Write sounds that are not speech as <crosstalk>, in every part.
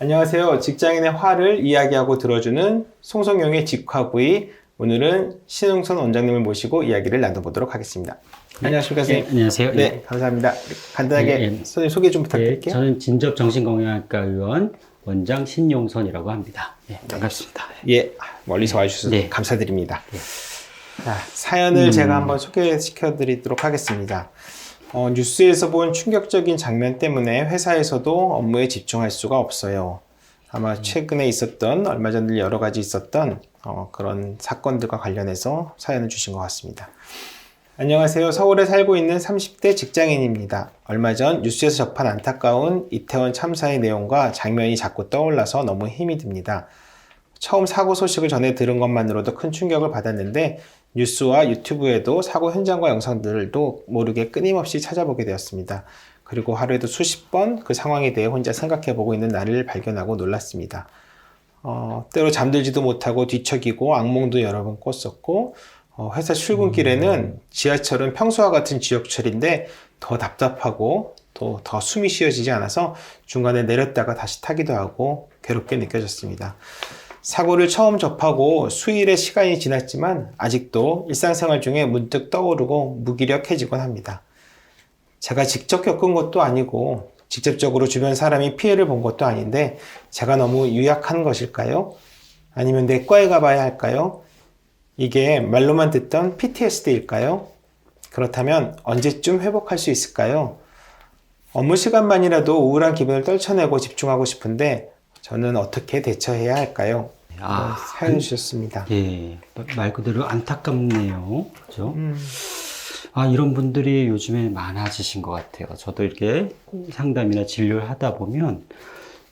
안녕하세요. 직장인의 화를 이야기하고 들어주는 송성용의 직화부의 오늘은 신흥선 원장님을 모시고 이야기를 나눠보도록 하겠습니다. 안녕하십니까, 네, 선생님. 안녕하세요. 네, 감사합니다. 간단하게 네, 네. 선생님 소개 좀 네, 부탁드릴게요. 저는 진접정신건강학과 의원 원장 신용선이라고 합니다. 네, 반갑습니다. 예, 멀리서 와주셔서 네. 감사드립니다. 자, 사연을 음. 제가 한번 소개시켜 드리도록 하겠습니다. 어, 뉴스에서 본 충격적인 장면 때문에 회사에서도 업무에 집중할 수가 없어요. 아마 최근에 있었던, 얼마 전 여러 가지 있었던 어, 그런 사건들과 관련해서 사연을 주신 것 같습니다. 안녕하세요. 서울에 살고 있는 30대 직장인입니다. 얼마 전 뉴스에서 접한 안타까운 이태원 참사의 내용과 장면이 자꾸 떠올라서 너무 힘이 듭니다. 처음 사고 소식을 전해 들은 것만으로도 큰 충격을 받았는데 뉴스와 유튜브에도 사고 현장과 영상들도 모르게 끊임없이 찾아보게 되었습니다. 그리고 하루에도 수십 번 그 상황에 대해 혼자 생각해 보고 있는 나를 발견하고 놀랐습니다. 어, 때로 잠들지도 못하고 뒤척이고 악몽도 여러 번 꿨었고 어, 회사 출근길에는 지하철은 평소와 같은 지역철인데 더 답답하고 또 더 숨이 쉬어지지 않아서 중간에 내렸다가 다시 타기도 하고 괴롭게 느껴졌습니다. 사고를 처음 접하고 수일의 시간이 지났지만 아직도 일상생활 중에 문득 떠오르고 무기력해지곤 합니다. 제가 직접 겪은 것도 아니고 직접적으로 주변 사람이 피해를 본 것도 아닌데 제가 너무 유약한 것일까요? 아니면 내과에 가봐야 할까요? 이게 말로만 듣던 PTSD일까요? 그렇다면 언제쯤 회복할 수 있을까요? 업무 시간만이라도 우울한 기분을 떨쳐내고 집중하고 싶은데 저는 어떻게 대처해야 할까요? 아, 네, 사연 주셨습니다. 예, 말 그대로 안타깝네요. 그죠? 음, 아, 이런 분들이 요즘에 많아지신 것 같아요. 저도 이렇게 상담이나 진료를 하다 보면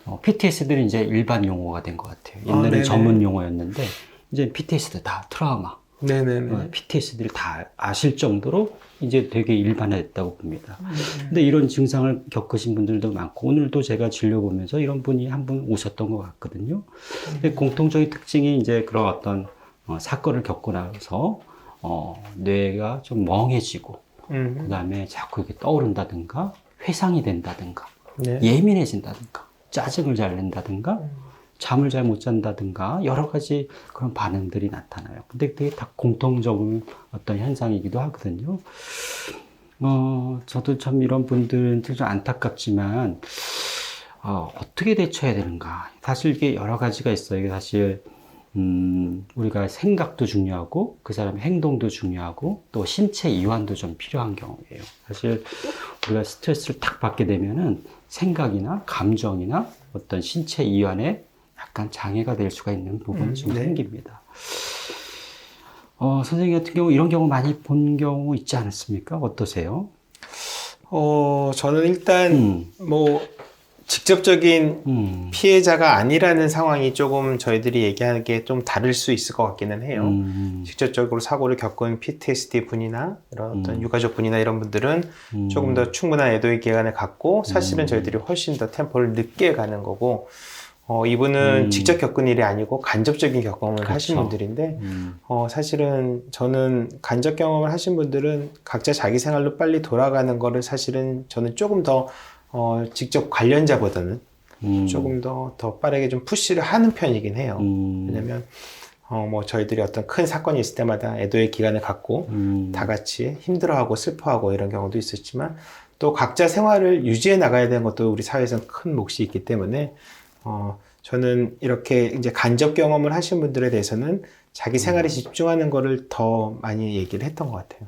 어, PTSD는 이제 일반 용어가 된 것 같아요. 아, 네네. 옛날에 전문 용어였는데 이제 PTSD 다 트라우마. 네네네. 어, PTSD를 다 아실 정도로 이제 되게 일반화됐다고 봅니다. 음. 근데 이런 증상을 겪으신 분들도 많고 오늘도 제가 진료 보면서 이런 분이 한 분 오셨던 것 같거든요. 근데 공통적인 특징이 이제 그런 어떤 어, 사건을 겪고 나서 어, 뇌가 좀 멍해지고 음, 그다음에 자꾸 이렇게 떠오른다든가 회상이 된다든가 네. 예민해진다든가 짜증을 잘 낸다든가 잠을 잘 못 잔다든가 여러 가지 그런 반응들이 나타나요. 근데 그게 다 공통적인 어떤 현상이기도 하거든요. 어, 저도 참 이런 분들한테 좀 안타깝지만 어, 어떻게 대처해야 되는가? 사실 이게 여러 가지가 있어요. 이게 사실 음, 우리가 생각도 중요하고 그 사람의 행동도 중요하고 또 신체 이완도 좀 필요한 경우예요. 사실 우리가 스트레스를 탁 받게 되면은 생각이나 감정이나 어떤 신체 이완에 약간 장애가 될 수가 있는 부분이 음, 좀 네. 생깁니다. 어, 선생님 같은 경우 이런 경우 많이 본 경우 있지 않습니까? 어떠세요? 어, 저는 일단 음, 뭐 직접적인 음, 피해자가 아니라는 상황이 조금 저희들이 얘기하는 게 좀 다를 수 있을 것 같기는 해요. 음, 직접적으로 사고를 겪은 PTSD 분이나 이런 어떤 음. 유가족 분이나 이런 분들은 음. 조금 더 충분한 애도의 기간을 갖고 사실은 음. 저희들이 훨씬 더 템포를 늦게 가는 거고 어, 이분은 음. 직접 겪은 일이 아니고 간접적인 경험을 하신 그렇죠. 분들인데 음, 어, 사실은 저는 간접 경험을 하신 분들은 각자 자기 생활로 빨리 돌아가는 거를 사실은 저는 조금 더 어, 직접 관련자보다는 음, 조금 더, 더 빠르게 좀 푸시를 하는 편이긴 해요. 음, 왜냐면, 어, 뭐, 저희들이 어떤 큰 사건이 있을 때마다 애도의 기간을 갖고 음, 다 같이 힘들어하고 슬퍼하고 이런 경우도 있었지만 또 각자 생활을 유지해 나가야 되는 것도 우리 사회에서는 큰 몫이 있기 때문에, 어, 저는 이렇게 이제 간접 경험을 하신 분들에 대해서는 자기 생활에 집중하는 거를 더 많이 얘기를 했던 것 같아요.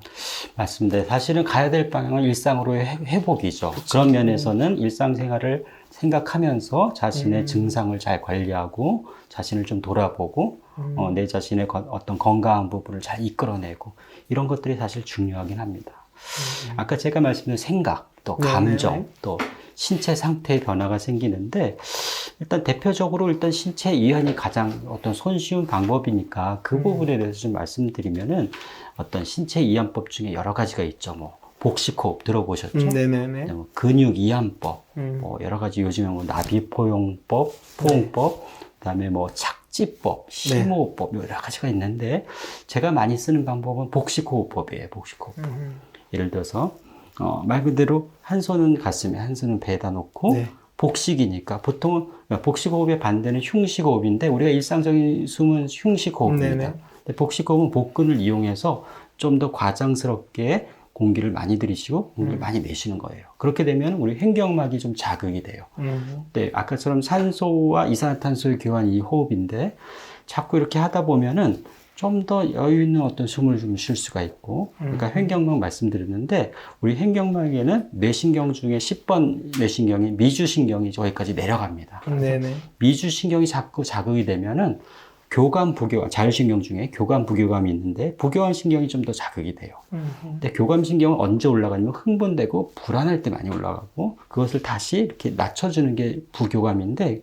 맞습니다. 사실은 가야 될 방향은 일상으로의 회- 회복이죠. 그런 면에서는 일상생활을 생각하면서 자신의 음. 증상을 잘 관리하고 자신을 좀 돌아보고 음. 어, 내 자신의 거- 어떤 건강한 부분을 잘 이끌어내고 이런 것들이 사실 중요하긴 합니다. 아까 제가 말씀드린 생각, 또 음. 네네네. 감정, 또 신체 상태의 변화가 생기는데 일단 대표적으로 일단 신체 이완이 가장 어떤 손쉬운 방법이니까 음. 그 부분에 대해서 좀 말씀드리면은 어떤 신체 이완법 중에 여러 가지가 있죠. 뭐 복식호흡 들어보셨죠? 음, 네네네. 그다음에 근육 이완법, 음. 뭐 여러 가지 요즘에 뭐 나비 포용법, 포용법, 그다음에 뭐 착지법, 심호흡법 여러 가지가 있는데 제가 많이 쓰는 방법은 복식호흡법이에요. 복식호흡. 음, 예를 들어서 어, 말 그대로 한 손은 가슴에 한 손은 배에다 놓고 네. 복식이니까 보통은 복식호흡의 반대는 흉식호흡인데 우리가 일상적인 숨은 흉식호흡입니다. 복식호흡은 복근을 이용해서 좀 더 과장스럽게 공기를 많이 들이쉬고 공기를 많이 내쉬는 거예요. 그렇게 되면 우리 횡격막이 좀 자극이 돼요. 음. 네, 아까처럼 산소와 이산화탄소의 교환 이 호흡인데 자꾸 이렇게 하다 보면은 좀 더 여유 있는 어떤 숨을 좀 쉴 수가 있고, 그러니까 횡격막 말씀드렸는데 우리 횡격막에는 뇌신경 중에 10번 뇌신경이 미주신경이 저기까지 내려갑니다. 네네. 미주신경이 자꾸 자극이 되면은 교감 부교감 자율신경 중에 교감 부교감이 있는데 부교감 신경이 좀 더 자극이 돼요. 음. 근데 교감 신경은 언제 올라가냐면 흥분되고 불안할 때 많이 올라가고 그것을 다시 이렇게 낮춰주는 게 부교감인데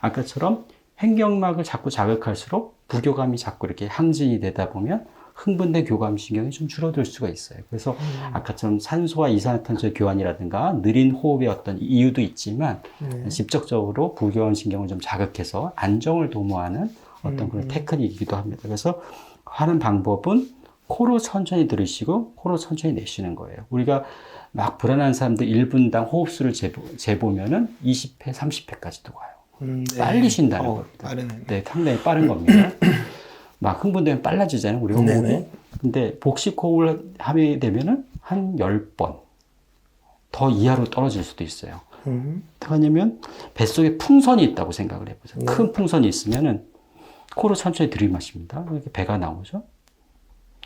아까처럼 횡격막을 자꾸 자극할수록 부교감이 자꾸 이렇게 항진이 되다 보면 흥분된 교감 신경이 좀 줄어들 수가 있어요. 그래서 아까처럼 산소와 이산화탄소의 교환이라든가 느린 호흡의 어떤 이유도 있지만 네. 직접적으로 부교감 신경을 좀 자극해서 안정을 도모하는 어떤 그런 테크닉이기도 합니다. 그래서 하는 방법은 코로 천천히 들이쉬고 코로 천천히 내쉬는 거예요. 우리가 막 불안한 사람들 1분당 호흡수를 재보, 재보면은 20회, 30회까지도 가요. 음, 네. 빨리 쉰다는 어, 겁니다. 빠르네. 네, 상당히 빠른 겁니다. <clears throat> 막 흥분되면 빨라지잖아요, 우리 호흡이. 네네. 근데 복식 호흡을 하게 되면은 한 10번 더 이하로 떨어질 수도 있어요. 음. 어떻게 하냐면 뱃속에 풍선이 있다고 생각을 해보세요. 네. 큰 풍선이 있으면은 코로 천천히 들이마십니다. 이렇게 배가 나오죠.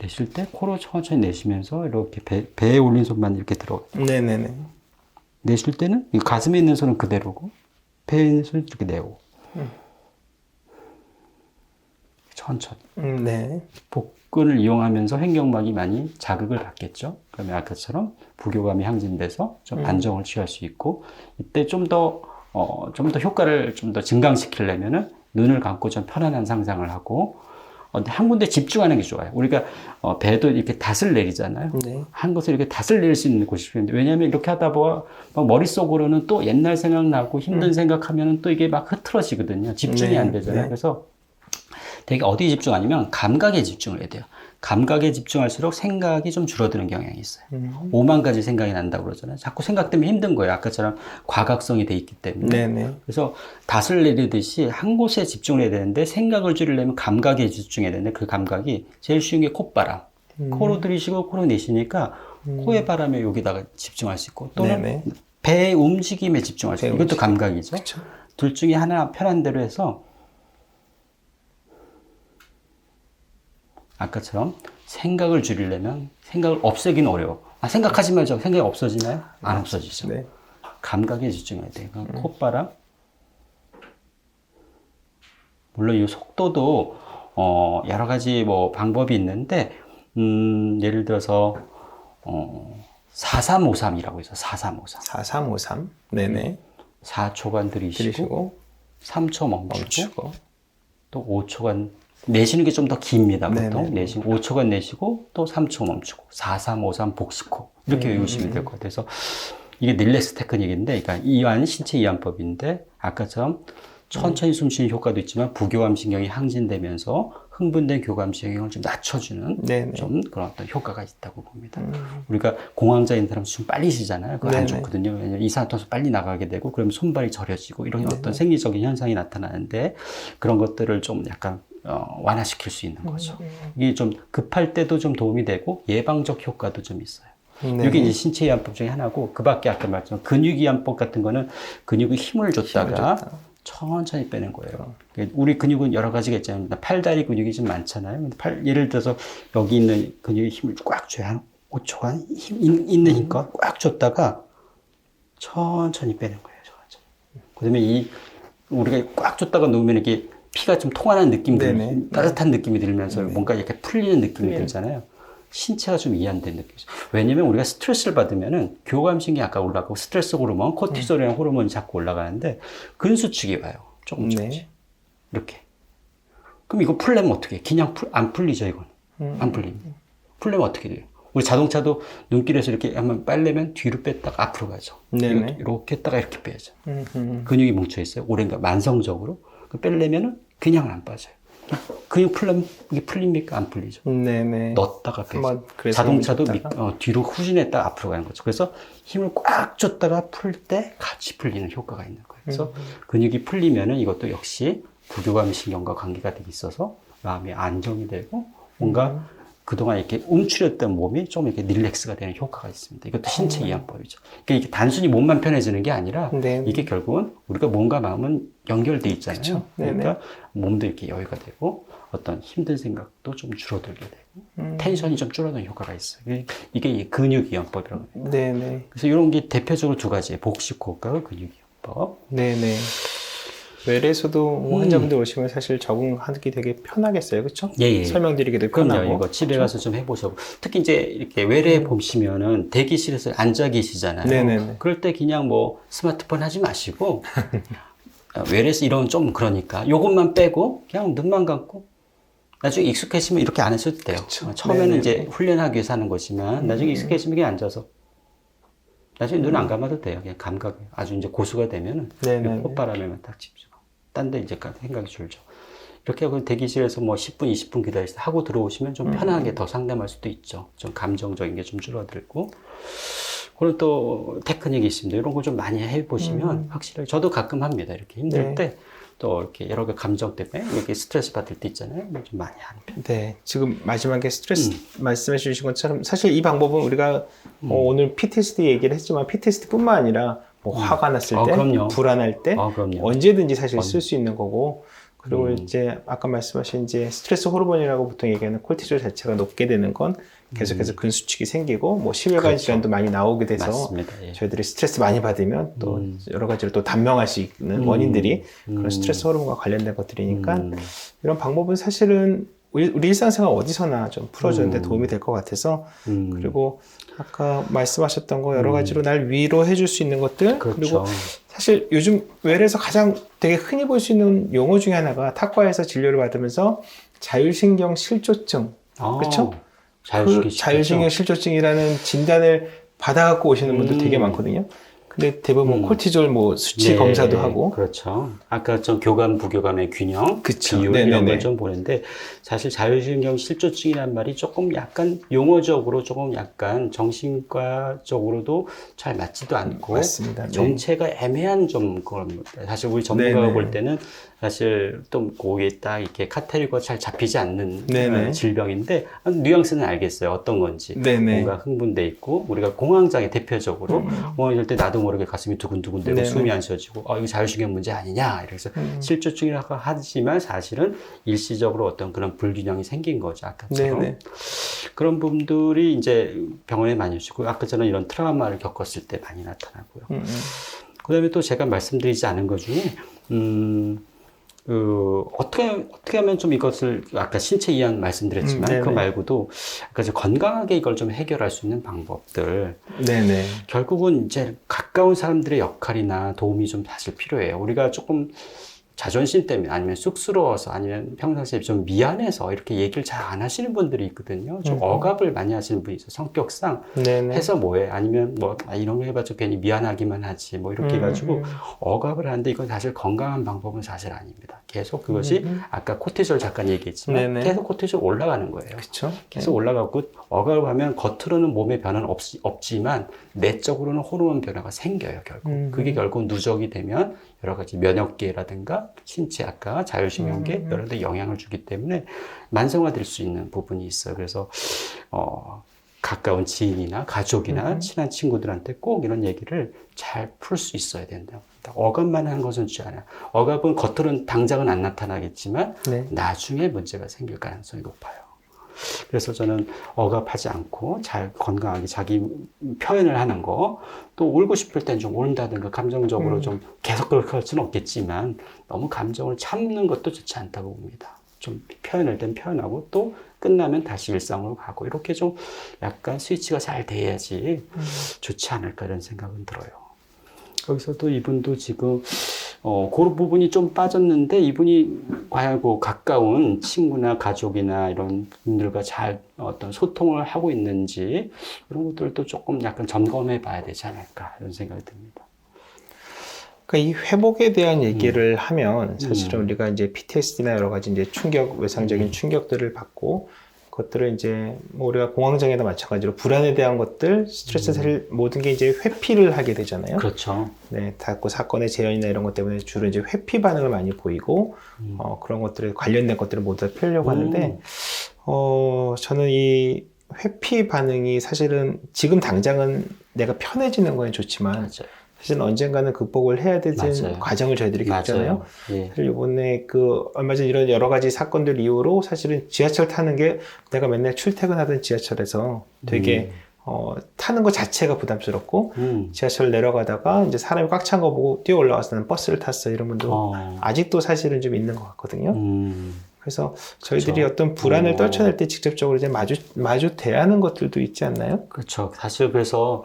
내쉴 때 코로 천천히 내쉬면서 이렇게 배, 배에 올린 손만 이렇게 들어. 네네네. 내쉴 때는 이 가슴에 있는 손은 그대로고 배에 있는 손은 이렇게 내고. 천천히. 음, 네. 복근을 이용하면서 횡격막이 많이 자극을 받겠죠. 그러면 아까처럼 부교감이 항진돼서 좀 안정을 취할 수 있고 이때 좀더 어, 좀 더 효과를 좀 더 증강시키려면은 눈을 감고 좀 편안한 상상을 하고 어, 근데 한 군데 집중하는 게 좋아요. 우리가 어, 배도 이렇게 닷을 내리잖아요. 네. 한 곳에 이렇게 닷을 내릴 수 있는 곳이 필요한데 왜냐하면 이렇게 하다 보면 막 머릿속으로는 또 옛날 생각나고 힘든 생각하면은 또 이게 막 흐트러지거든요. 집중이 네, 안 되잖아요. 네. 그래서 되게 어디에 집중하냐면 감각에 집중을 해야 돼요. 감각에 집중할수록 생각이 좀 줄어드는 경향이 있어요. 음. 오만 가지 생각이 난다고 그러잖아요. 자꾸 생각 때문에 힘든 거예요. 아까처럼 과각성이 돼 있기 때문에. 네네. 그래서 닷을 내리듯이 한 곳에 집중을 해야 되는데 생각을 줄이려면 감각에 집중해야 되는데 그 감각이 제일 쉬운 게 콧바람. 음. 코로 들이쉬고 코로 내쉬니까 코의 바람에 여기다가 집중할 수 있고 또는 네네. 배의 움직임에 집중할 수 있고 이것도 감각이죠. 그쵸. 둘 중에 하나 편한 대로 해서 아까처럼 생각을 줄이려면 생각을 없애기는 어려워. 아, 생각하지 말자. 생각이 없어지나요? 안 없어지죠. 네. 감각에 집중해야 돼요. 그러니까 콧바람. 물론 이 속도도 어, 여러 가지 뭐 방법이 있는데 음, 예를 들어서 어, 4353이라고 있어. 4353. 4353. 네네. 4초간 들이쉬고, 들이쉬고, 3초 멈추고, 멈추고. 또 5초간 내쉬는 게 좀 더 깁니다. 보통 네네. 내쉬고 5초간 내쉬고 또 3초 멈추고 4, 3, 5, 3 복식호 이렇게 음, 외우시면 될 것 같아요. 그래서 이게 릴렉스 테크닉인데, 그러니까 이완 신체 이완법인데 아까처럼 천천히 숨쉬는 효과도 있지만 부교감 신경이 항진되면서 흥분된 교감 신경을 좀 낮춰주는 네네. 좀 그런 어떤 효과가 있다고 봅니다. 음. 우리가 공황자인 사람 숨 빨리 쉬잖아요. 그거 안 네네. 좋거든요. 왜냐면 이산화탄소 빨리 나가게 되고 그러면 손발이 저려지고 이런 어떤 생리적인 현상이 나타나는데 그런 것들을 좀 약간 어, 완화시킬 수 있는 거죠. 음. 이게 좀 급할 때도 좀 도움이 되고 예방적 효과도 좀 있어요. 네. 이게 이제 신체 이완법 중에 하나고 그 밖에 아까 말했지만 근육 이완법 같은 거는 근육에 힘을 줬다가 줬다. 천천히 빼는 거예요. 우리 근육은 여러 가지가 있잖아요. 팔다리 근육이 좀 많잖아요. 근데 팔, 예를 들어서 여기 있는 근육에 힘을 꽉 줘야 한 5초간 힘, 있- 있는 힘껏 꽉 줬다가 천천히 빼는 거예요. 천천히. 그다음에 이 우리가 꽉 줬다가 놓으면 이게 피가 좀 통하는 느낌이 들, 네네. 따뜻한 느낌이 들면서 뭔가 이렇게 풀리는 느낌이 들잖아요. 신체가 좀 이완된 느낌이죠. 왜냐면 우리가 스트레스를 받으면은 교감신경이 아까 올라가고 스트레스 호르몬, 코티솔이라는 호르몬이 자꾸 올라가는데 근수축이 와요. 조금 네. 조금씩. 이렇게. 그럼 이거 풀려면 어떻게 해? 그냥 풀, 안 풀리죠, 이건. 음. 안 풀립니다. 풀려면 어떻게 돼요? 우리 자동차도 눈길에서 이렇게 한번 빨려면 뒤로 뺐다가 앞으로 가죠. 네네. 이렇게, 이렇게 했다가 이렇게 빼야죠. 음, 음. 근육이 뭉쳐 있어요. 오랜 가 만성적으로. 그 빼려면은 그냥 안 빠져요. 근육 풀면 이게 풀립니까? 안 풀리죠. 네네. 넣었다가 빼죠. 자동차도 밑-. 어, 뒤로 후진했다가 앞으로 가는 거죠. 그래서 힘을 꽉 줬다가 풀 때 같이 풀리는 효과가 있는 거예요. 그래서 음. 근육이 풀리면은 이것도 역시 부교감 신경과 관계가 되게 있어서 마음이 안정이 되고 뭔가 음. 그동안 이렇게 움츠렸던 몸이 좀 이렇게 릴렉스가 되는 효과가 있습니다. 이것도 신체 이완법이죠. 그러니까 이게 단순히 몸만 편해지는 게 아니라 네. 이게 결국은 우리가 몸과 마음은 연결돼 있잖아요. 그쵸. 네네. 그러니까 몸도 이렇게 여유가 되고 어떤 힘든 생각도 좀 줄어들게 되고 음. 텐션이 좀 줄어드는 효과가 있어요. 이게- 이게 이 근육 이완법이라고 해요. 네네. 그래서 이런 게 대표적으로 두 가지, 복식 효과와 근육 이완법. 네네. 외래에서도 뭐 음. 환자분들 오시면 사실 적응하기 되게 편하겠어요, 그렇죠? 예, 예. 설명드리기도 그럼요. 편하고. 이거 집에 가서 좀 해보셔고. 특히 이제 이렇게 외래 보시면은 대기실에서 앉아 계시잖아요. 네네네. 그럴 때 그냥 뭐 스마트폰 하지 마시고 어, 외래에서 이러면 좀 그러니까 요것만 빼고 그냥 눈만 감고 나중에 익숙해지면 이렇게 안 하셔도 돼요. 그쵸. 어, 처음에는 네네네. 이제 훈련하기 위해서 하는 거지만 나중에 익숙해지면 그냥 앉아서 나중에 눈 안 감아도 돼요. 그냥 감각이 아주 이제 고수가 되면은 네네네. 콧바람에만 딱 집중. 딴 데 이제 생각이 줄죠. 이렇게 하고 대기실에서 뭐 10분, 20분 기다리시 하고 들어오시면 좀 편하게 더 상담할 수도 있죠. 좀 감정적인 게 좀 줄어들고. 그리고 또 테크닉이 있습니다. 이런 거 좀 많이 해보시면 확실히 저도 가끔 합니다. 이렇게 힘들 네. 때또 이렇게 여러 개 감정 때문에 이렇게 스트레스 받을 때 있잖아요. 좀 많이 하는 편. 네, 지금 마지막에 스트레스 음. 말씀해 주신 것처럼 사실 이 방법은 우리가 어, 오늘 PTSD 얘기를 했지만 PTSD뿐만 아니라 뭐 화가 났을 어, 때, 그럼요. 불안할 때 아, 그럼요. 언제든지 사실 언- 쓸수 있는 거고 그리고 음. 이제 아까 말씀하신 이제 스트레스 호르몬이라고 보통 얘기하는 콜티졸 자체가 높게 되는 건 계속해서 근수축이 생기고 뭐 심혈관 음. 그렇죠. 질환도 많이 나오게 돼서. 예. 저희들이 스트레스 많이 받으면 또 음. 여러 가지로 또 단명할 수 있는 음. 원인들이 음. 그런 스트레스 호르몬과 관련된 것들이니까 음. 이런 방법은 사실은 우리, 우리 일상생활 어디서나 좀 풀어주는데 음. 도움이 될 것 같아서 음. 그리고 아까 말씀하셨던 거 여러 가지로 날 위로해 줄 수 있는 것들 그리고 그렇죠. 사실 요즘 외래에서 가장 되게 흔히 볼 수 있는 용어 중에 하나가 탁과에서 진료를 받으면서 자율신경 실조증 아, 그쵸? 자율신경 그 자율신경 실조증이라는 진단을 받아갖고 오시는 분들 되게 음. 많거든요. 근데 대부분 음. 콜티졸 뭐 수치 네, 검사도 하고 그렇죠. 아까 좀 교감 부교감의 균형, 그쵸. 비율 네네네. 이런 걸 좀 보는데 사실 자율신경 실조증이란 말이 조금 약간 용어적으로 조금 약간 정신과적으로도 잘 맞지도 않고 맞습니다. 네. 정체가 애매한 좀 그런 사실 우리 전문가가. 볼 때는 사실 또 거기에 딱 이렇게 카테고리가 잘 잡히지 않는 네네. 어, 질병인데 뉘앙스는 알겠어요. 어떤 건지. 네네. 뭔가 흥분돼 있고 우리가 공황장애 대표적으로 뭐 이럴 때 나도 모르게 가슴이 두근두근되고 네네. 숨이 안 쉬어지고 어 이거 자율신경 문제 아니냐 이래서 음. 실조증이라고 하지만 사실은 일시적으로 어떤 그런 불균형이 생긴 거죠 아까처럼 네네. 그런 분들이 이제 병원에 많이 오시고 아까 전에 이런 트라우마를 겪었을 때 많이 나타나고요 음, 음. 그다음에 또 제가 말씀드리지 않은 것 중에 음. 그 어떻게 어떻게 하면 좀 이것을 아까 신체 이완 말씀드렸지만 음. 그 말고도 아까 이제 건강하게 이걸 좀 해결할 수 있는 방법들 네네. 결국은 이제 가까운 사람들의 역할이나 도움이 좀 사실 필요해요. 우리가 조금 자존심 때문에 아니면 쑥스러워서 아니면 평상시에 좀 미안해서 이렇게 얘기를 잘 안 하시는 분들이 있거든요. 좀 음. 억압을 많이 하시는 분이 있어요. 성격상 네네. 해서 뭐해? 아니면 뭐 아, 이런 거 해봤자 괜히 미안하기만 하지 뭐 이렇게 음, 해가지고 음. 억압을 하는데 이건 사실 건강한 방법은 사실 아닙니다. 계속 그것이 음. 아까 코티졸 잠깐 얘기했지만 네네. 계속 코티졸 올라가는 거예요. 그렇죠. 계속 올라가고 억압을 하면 겉으로는 몸에 변화는 없, 없지만 내적으로는 호르몬 변화가 생겨요 결국 음. 그게 결국 누적이 되면 여러 가지 면역계라든가 신체 아까 자율신경계 음. 여러 데 영향을 주기 때문에 만성화될 수 있는 부분이 있어요 그래서 어, 가까운 지인이나 가족이나 음. 친한 친구들한테 꼭 이런 얘기를 잘 풀 수 있어야 된다 억압만 하는 것은 좋지 않아요 억압은 겉으로는 당장은 안 나타나겠지만 네. 나중에 문제가 생길 가능성이 높아요. 그래서 저는 억압하지 않고 잘 건강하게 자기 표현을 하는 거, 또 울고 싶을 땐 좀 울다든가 감정적으로 음. 좀 계속 그렇게 할 수는 없겠지만 너무 감정을 참는 것도 좋지 않다고 봅니다. 좀 표현할 땐 표현하고 또 끝나면 다시 일상으로 가고 이렇게 좀 약간 스위치가 잘 돼야지 음. 좋지 않을까 이런 생각은 들어요. 거기서도 이분도 지금 어, 그 부분이 좀 빠졌는데 이분이 과연 그 가까운 친구나 가족이나 이런 분들과 잘 어떤 소통을 하고 있는지 이런 것들도 조금 약간 점검해 봐야 되지 않을까 이런 생각이 듭니다. 그러니까 이 회복에 대한 얘기를 하면 사실은 음. 우리가 이제 PTSD나 여러 가지 이제 충격, 외상적인 음. 충격들을 받고 그 것들을 이제 뭐 우리가 공황장애도 마찬가지로 불안에 대한 것들, 스트레스 사실 모든 게 이제 회피를 하게 되잖아요. 음. 그렇죠. 네, 자꾸 사건의 재현이나 이런 것 때문에 주로 이제 회피 반응을 많이 보이고 음. 어, 그런 것들에 관련된 것들을 모두 다 피하려고 음. 하는데 어, 저는 이 회피 반응이 사실은 지금 당장은 내가 편해지는 건 좋지만 맞아요. 사실은 언젠가는 극복을 해야 되는 맞아요. 과정을 저희들이 겪잖아요. 예. 사실 이번에 그 얼마 전 이런 여러 가지 사건들 이후로 사실은 지하철 타는 게 내가 맨날 출퇴근하던 지하철에서 되게 어, 타는 것 자체가 부담스럽고 음. 지하철 내려가다가 이제 사람이 꽉 찬 거 보고 뛰어 올라와서 나는 버스를 탔어 이런 분도 어. 아직도 사실은 좀 있는 것 같거든요. 음. 그래서 저희들이 그렇죠. 어떤 불안을 어. 떨쳐낼 때 직접적으로 이제 마주 마주 대하는 것들도 있지 않나요? 그렇죠. 사실 그래서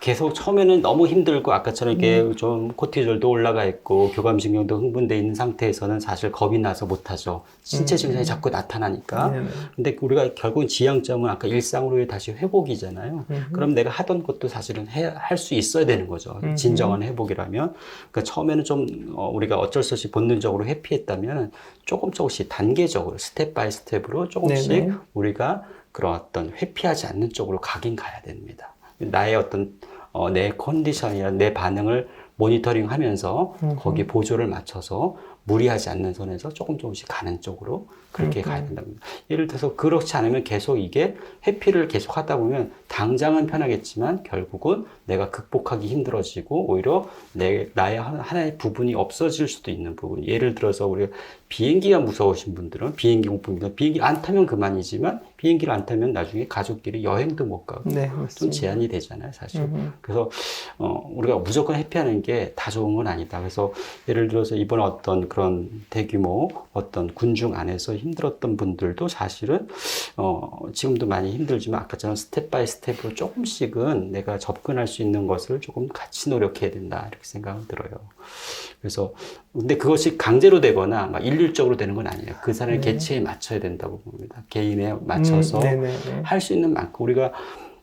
계속 처음에는 너무 힘들고 아까처럼 이게 음. 좀 코티졸도 올라가 있고 교감신경도 흥분돼 있는 상태에서는 사실 겁이 나서 못하죠. 신체 음. 증상이 자꾸 나타나니까. 네, 네. 근데 우리가 결국은 지향점은 아까 일상으로의 다시 회복이잖아요. 음. 그럼 내가 하던 것도 사실은 할 수 있어야 되는 거죠. 음. 진정한 회복이라면. 그러니까 처음에는 좀 어, 우리가 어쩔 수 없이 본능적으로 회피했다면 조금 조금씩 단계적으로 스텝 바이 스텝으로 조금씩 네네. 우리가 그런 어떤 회피하지 않는 쪽으로 가긴 가야 됩니다. 나의 어떤 어, 내 컨디션이나 내 반응을 모니터링 하면서. 거기에 보조를 맞춰서 무리하지 않는 선에서 조금 조금씩 가는 쪽으로 그렇게. 가야 된답니다. 예를 들어서 그렇지 않으면 계속 이게 회피를 계속 하다 보면 당장은 편하겠지만 결국은 내가 극복하기 힘들어지고 오히려 내, 나의 하- 하나의 부분이 없어질 수도 있는 부분. 예를 들어서 우리가 비행기가 무서우신 분들은 비행기 공포입니다. 비행기 안 타면 그만이지만 비행기를 안 타면 나중에 가족끼리 여행도 못 가고 네, 좀. 제한이 되잖아요, 사실. 음. 그래서 어, 우리가 무조건 회피하는 게 다 좋은 건 아니다. 그래서 예를 들어서 이번 어떤 그런 대규모 어떤 군중 안에서 힘들었던 분들도 사실은 어, 지금도 많이 힘들지만 아까처럼 스텝 바이 스텝으로 조금씩은 내가 접근할 수 있는 것을 조금 같이 노력해야 된다 이렇게 생각은 들어요. 그래서 근데 그것이 강제로 되거나 막 일률적으로 되는 건 아니에요. 그 사람의 네. 개체에 맞춰야 된다고 봅니다. 개인에 맞춰 서 음, 네네네. 할수 있는 만큼 우리가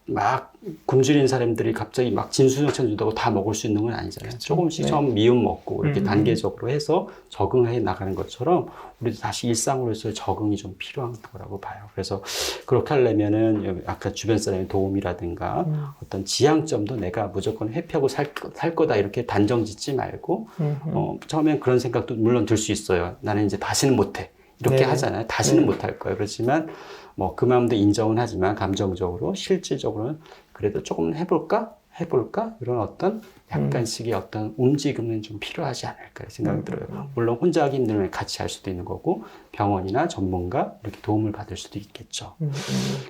막 굶주린 사람들이 갑자기 막 진수성찬 준다고 다 먹을 수 있는 건 아니잖아요. 그렇죠. 조금씩 네. 처음 미음 먹고 이렇게 음. 단계적으로 해서 적응해 나가는 것처럼 우리도 다시 일상으로서의 적응이 좀 필요한 거라고 봐요. 그래서 그렇게 하려면은 아까 주변 사람의 도움이라든가 음. 어떤 지향점도 내가 무조건 회피하고 살, 거- 살 거다 이렇게 단정 짓지 말고 음. 어, 처음엔 그런 생각도 물론 들 수 있어요. 나는 이제 다시는 못해. 이렇게 네. 하잖아요. 다시는 네. 못할 거예요. 그렇지만 뭐그 마음도 인정은 하지만 감정적으로 실질적으로는 그래도 조금 해볼까? 해볼까? 이런 어떤 약간씩의 어떤 움직임은 좀 필요하지 않을까 생각이 음. 들어요. 물론 혼자 하기 힘들면 같이 할 수도 있는 거고 병원이나 전문가 이렇게 도움을 받을 수도 있겠죠. 음. 음.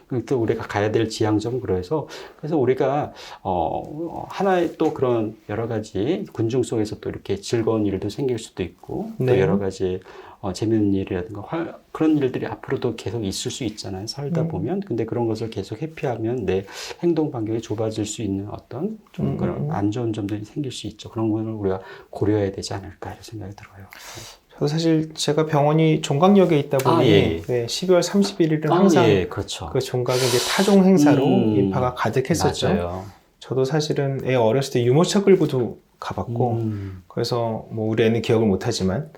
그리고 또 우리가 가야 될 지향점 그래서 그래서 우리가 어 하나의 또 그런 여러 가지 군중 속에서 또 이렇게 즐거운 일도 생길 수도 있고 또 네. 여러 가지 어, 재밌는 일이라든가 활- 그런 일들이 앞으로도 계속 있을 수 있잖아요 살다 음. 보면 근데 그런 것을 계속 회피하면 내 행동 반경이 좁아질 수 있는 어떤 좀 음, 그런 음. 안 좋은 점들이 생길 수 있죠 그런 거를 우리가 고려해야 되지 않을까 이런 생각이 들어요. 저도 사실 제가 병원이 종각역에 있다 보니 아, 예. 네, 12월 31일은 아, 항상 예, 그렇죠. 그 종각에 이제 타종 행사로 음. 인파가 가득했었죠. 맞아요. 저도 사실은 애 어렸을 때 유모차 끌고도 가봤고 음. 그래서 뭐 우리 애는 기억을 못하지만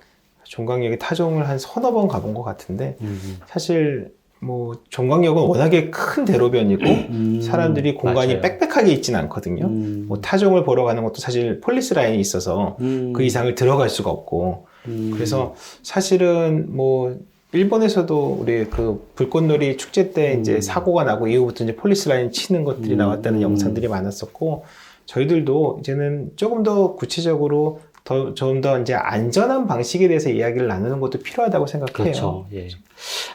종각역에 타종을 한 서너 번 가본 것 같은데 음. 사실 뭐 종각역은 워낙에 큰 대로변이고 음. 사람들이 공간이 맞아요. 빽빽하게 있지는 않거든요. 음. 뭐 타종을 보러 가는 것도 사실 폴리스 라인이 있어서 음. 그 이상을 들어갈 수가 없고 음. 그래서 사실은 뭐 일본에서도 우리 그 불꽃놀이 축제 때 음. 이제 사고가 나고 이후부터 이제 폴리스 라인 치는 것들이 음. 나왔다는 음. 영상들이 많았었고 저희들도 이제는 조금 더 구체적으로 더 좀 더 이제 안전한 방식에 대해서 이야기를 나누는 것도 필요하다고 생각해요. 그렇죠. 예.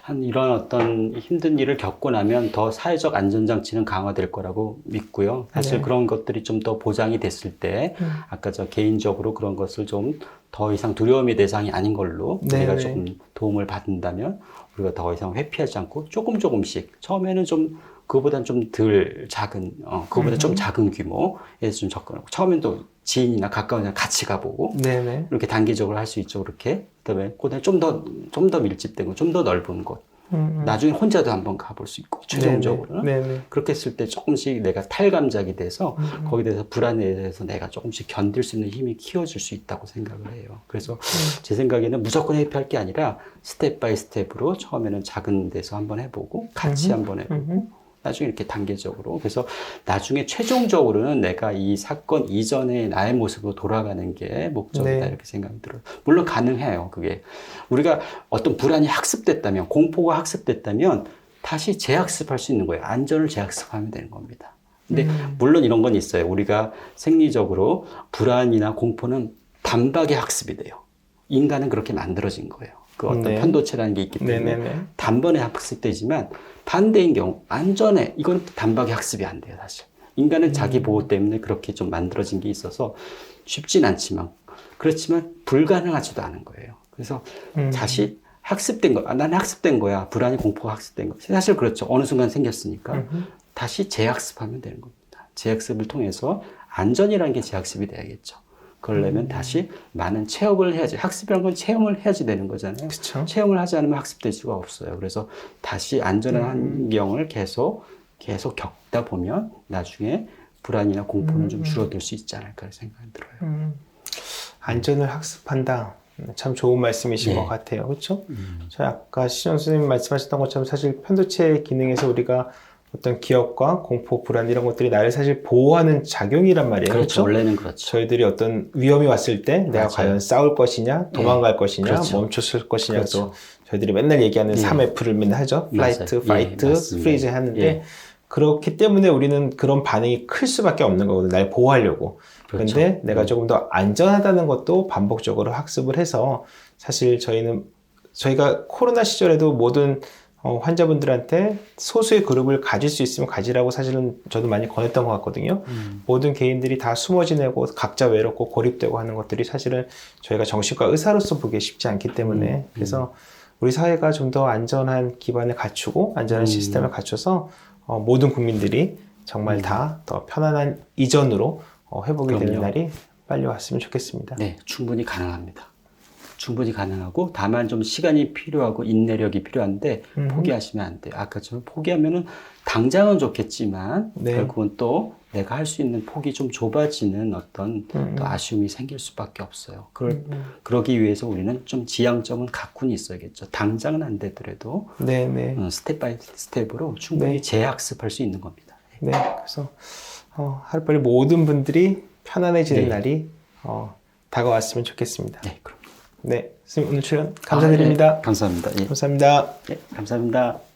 한 이런 어떤 힘든 일을 겪고 나면 더 사회적 안전장치는 강화될 거라고 믿고요. 사실 네. 그런 것들이 좀 더 보장이 됐을 때 음. 아까 저 개인적으로 그런 것을 좀 더 이상 두려움의 대상이 아닌 걸로 네, 우리가 네. 조금 도움을 받는다면 우리가 더 이상 회피하지 않고 조금 조금씩 처음에는 좀 그거보다는 좀 덜 작은 어 그거보다 좀 음. 작은 규모에서 좀 접근하고 처음엔 또 지인이나 가까운 사람 같이 가보고 네네. 이렇게 단계적으로 할 수 있죠. 그렇게 그다음에 그다음에 좀 더 좀 더 밀집된 거, 좀더 넓은 곳. 음, 나중에 혼자도 한번 가볼 수 있고 최종적으로는 네네. 네네. 그렇게 했을 때 조금씩 내가 탈감작이 돼서 음, 거기에 대해서 불안에 대해서 내가 조금씩 견딜 수 있는 힘이 키워질 수 있다고 생각을 해요. 그래서 제 생각에는 무조건 회피할 게 아니라 스텝 바이 스텝으로 처음에는 작은 데서 한번 해보고 같이 음흠. 한번 해보고 음흠. 나중에 이렇게 단계적으로 그래서 나중에 최종적으로는 내가 이 사건 이전의 나의 모습으로 돌아가는 게 목적이다 네. 이렇게 생각이 들어요. 물론 가능해요. 그게 우리가 어떤 불안이 학습됐다면 공포가 학습됐다면 다시 재학습할 수 있는 거예요. 안전을 재학습하면 되는 겁니다. 근데 음. 물론 이런 건 있어요. 우리가 생리적으로 불안이나 공포는 단박에 학습이 돼요. 인간은 그렇게 만들어진 거예요. 그 어떤 네. 편도체라는 게 있기 때문에 네네네. 단번에 학습되지만 반대인 경우 안전해 이건 단박에 학습이 안 돼요 사실 인간은 음. 자기 보호 때문에 그렇게 좀 만들어진 게 있어서 쉽진 않지만 그렇지만 불가능하지도 않은 거예요 그래서 음. 다시 학습된 거, 아, 난 학습된 거야. 불안이 공포가 학습된 거. 사실 그렇죠. 어느 순간 생겼으니까 음흠. 다시 재학습하면 되는 겁니다. 재학습을 통해서 안전이라는 게 재학습이 돼야겠죠. 그러려면 다시 많은 체험을 해야지. 학습이라는 건 체험을 해야지 되는 거잖아요. 그쵸. 체험을 하지 않으면 학습될 수가 없어요. 그래서 다시 안전한 환경을 계속 계속 겪다 보면 나중에 불안이나 공포는 좀 줄어들 수 있지 않을까 생각이 들어요. 음. 안전을 학습한다. 음, 참 좋은 말씀이신 네. 것 같아요. 그렇죠? 음. 저희 아까 시정 선생님 말씀하셨던 것처럼 사실 편도체 기능에서 우리가 어떤 기억과 공포, 불안 이런 것들이 나를 사실 보호하는 작용이란 말이에요. 그렇죠. 그렇죠? 원래는 그렇죠. 저희들이 어떤 위험이 왔을 때 내가 맞아요. 과연 싸울 것이냐, 도망갈 것이냐, 그렇죠. 멈췄을 것이냐, 또 그렇죠. 저희들이 맨날 얘기하는 예. 3F를 맨날 하죠. 플라이트, 예, 파이트. 프리즈 하는데 예. 그렇기 때문에 우리는 그런 반응이 클 수밖에 없는 거거든요. 날 보호하려고. 그렇죠. 그런데 내가 음. 조금 더 안전하다는 것도 반복적으로 학습을 해서 사실 저희는 저희가 코로나 시절에도 모든 어, 환자분들한테 소수의 그룹을 가질 수 있으면 가지라고 사실은 저도 많이 권했던 것 같거든요. 음. 모든 개인들이 다 숨어 지내고 각자 외롭고 고립되고 하는 것들이 사실은 저희가 정신과 의사로서 보기 쉽지 않기 때문에 음, 그래서 우리 사회가 좀 더 안전한 기반을 갖추고 안전한 음. 시스템을 갖춰서 어, 모든 국민들이 정말 음. 다더 편안한 이전으로 어, 회복이 되는 그럼요. 날이 빨리 왔으면 좋겠습니다. 네, 충분히 가능합니다. 충분히 가능하고 다만 좀 시간이 필요하고 인내력이 필요한데 음. 포기하시면 안 돼요. 아까처럼 포기하면은 당장은 좋겠지만 네. 결국은 또 내가 할 수 있는 폭이 좀 좁아지는 어떤 음. 또 아쉬움이 생길 수밖에 없어요. 그럴, 음, 음. 그러기 위해서 우리는 좀 지향점은 갖고는 있어야겠죠. 당장은 안 되더라도 네, 네. 어, 스텝 바이 스텝으로 충분히 네. 재학습할 수 있는 겁니다. 네, 그래서 어, 하루빨리 모든 분들이 편안해지는 네. 날이 어, 다가왔으면 좋겠습니다. 네, 그럼. 네, 선생님 오늘 출연 감사드립니다. 아, 네, 감사합니다. 예. 감사합니다. 네, 감사합니다.